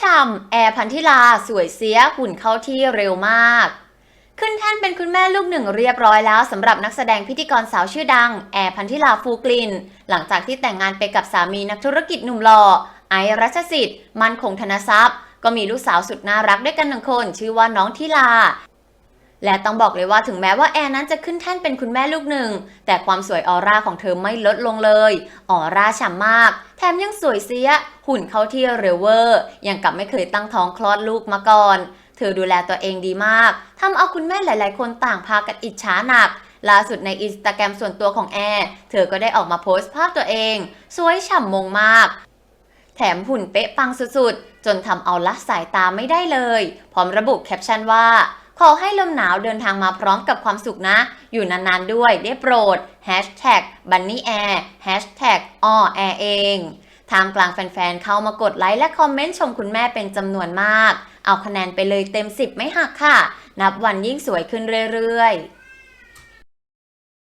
ฉ่ำแอร์พันธิลาสวยเสียหุ่นเข้าที่เร็วมาก ขึ้นแท่นเป็นคุณแม่ลูกหนึ่งเรียบร้อยแล้วสำหรับนักแสดงพิธีกรสาวชื่อดัง แอร์พันธิลาฟูกลิน หลังจากที่แต่งงานไปกับสามีนักธุรกิจหนุ่มหล่อไอรัชสิทธิ์มันคงธนทรัพย์ ก็มีลูกสาวสุดน่ารักด้วยกันหนึ่งคน ชื่อว่าน้องทิลา และต้องบอกเลยว่าถึงแม้ว่าแอร์นั้นจะขึ้นแท่นเป็นคุณแม่ลูกหนึ่ง แต่ความสวยออร่าของเธอไม่ลดลงเลย ออร่าฉ่ำมาก แถมยังสวยเสีย หุ่นเข้าที่เร็วเวอร์ ยังกับไม่เคยตั้งท้องคลอดลูกมาก่อน เธอดูแลตัวเองดีมากทำเอาคุณแม่หลาย ๆ คนต่างพากันอิจฉาหนักล่าสุดในอินสตาแกรมส่วนตัวของแอร์เธอก็ได้ออกมาโพสต์ภาพตัวเอง สวยฉ่ำมงมาก แถมหุ่นเป๊ะปังสุดๆ จนทำเอาละสายตาไม่ได้เลย พร้อมระบุแคปชั่นว่า ขอให้ลมหนาวเดินทางมาพร้อมกับความสุขนะ อยู่นานๆด้วยได้โปรด Hashtag Bunny Air Hashtag อ้อแอเองทามกลางแฟนๆ เข้ามากดไลค์และคอมเมนต์ชมคุณแม่เป็นจำนวนมาก เอาคะแนนไปเลยเต็ม 10 ไม่หักค่ะ นับวันยิ่งสวยขึ้นเรื่อยๆ